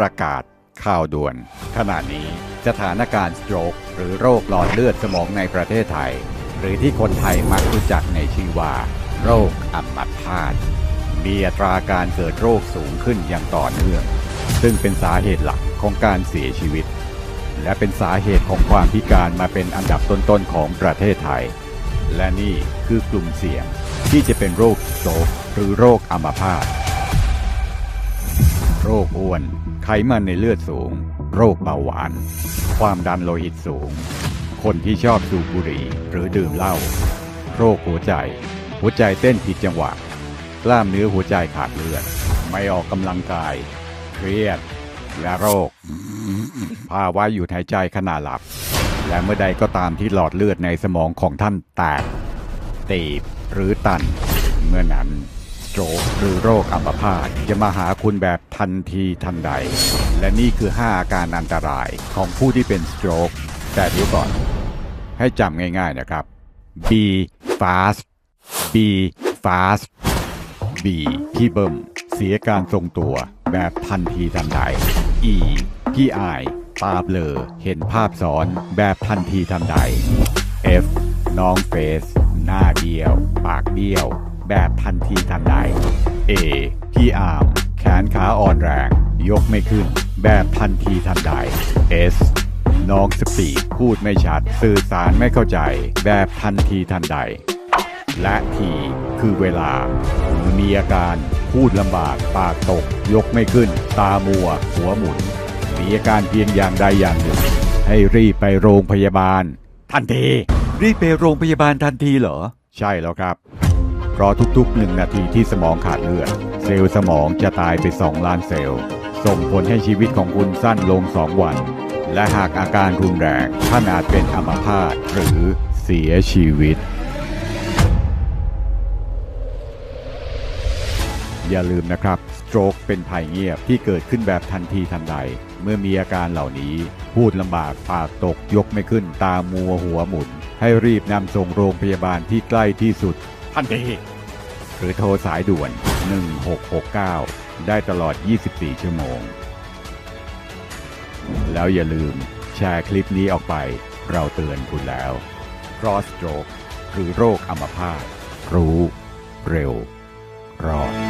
ประกาศข่าวด่วน ขณะนี้สถานการณ์สโตรกหรือโรคหลอดเลือดสมองในประเทศไทย หรือที่คนไทยมักรู้จักในชื่อว่า โรคอัมพาตมีอัตราการเกิดโรคสูงขึ้นอย่างต่อเนื่อง ซึ่งเป็นสาเหตุหลักของการเสียชีวิต และเป็นสาเหตุของความพิการมาเป็นอันดับต้นๆของประเทศไทย และนี่คือกลุ่มเสี่ยงที่จะเป็นโรคโตรกหรือโรคอัมพาต โรคอ้วน ไขมันในเลือดสูง โรคเบาหวาน ความดันโลหิตสูง คนที่ชอบสูบบุหรี่หรือดื่มเหล้า โรคหัวใจ หัวใจเต้นผิดจังหวะ กล้ามเนื้อหัวใจขาดเลือด ไม่ออกกำลังกาย เครียด และโรค ภาวะหยุดหายใจขณะหลับ และเมื่อใดก็ตามที่หลอดเลือดในสมองของท่านแตกตีบหรือตัน เมื่อนั้น โตรกหรือโรคอัมพาตจะมาหาคุณแบบทันทีทันใด และนี่คือ 5 อาการอันตรายของผู้ที่เป็นสโตรกแต่เดี๋ยวก่อน ให้จำง่ายๆนะครับ B fast B fast B ที่เบิ่มเสียการทรงตัวแบบทันทีทันใด E ที่อาย ตาเบลอ เห็นภาพซ้อนแบบทันทีทันใด F น้องเฟส หน้าเดียว ปากเดียว แบบทันทีทันใด A พี่อาร์มแขนขาอ่อนแรง ยกไม่ขึ้น แบบทันทีทันใด S น้องสปีดพูดไม่ชัด สื่อสารไม่เข้าใจ แบบทันทีทันใด และทีคือเวลา มีอาการพูดลำบาก ปากตก ยกไม่ขึ้น ตามัว หัวหมุน มีอาการเพียงอย่างใดอย่างหนึ่ง ให้รีบไปโรงพยาบาล ทันที รีบไปโรงพยาบาลทันทีเหรอ ใช่แล้วครับเพ ราะทุกๆหนึ่งนาทีที่สมองขาดเลือด เซลล์สมองจะตายไป 2 ล้านเซลล์ ส่งผลให้ชีวิตของคุณสั้นลง 2 วัน และหากอาการรุนแรงท่านอาจเป็นอัมพาตหรือเสียชีวิต อย่าลืมนะครับ สโตรกเป็นภัยเงียบที่เกิดขึ้นแบบทันทีทันใด เมื่อมีอาการเหล่านี้ พูดลำบากปากตกยกไม่ขึ้นตามัวหัวหมุน ให้รีบนำส่งโรงพยาบาลที่ใกล้ที่สุด ทันที หรือโทรสายด่วน 1669 ได้ตลอด 24 ชั่วโมง แล้วอย่าลืมแชร์คลิปนี้ออกไป เราเตือนคุณแล้ว cross stroke หรือโรคอัมพาตรู้ เร็ว รอด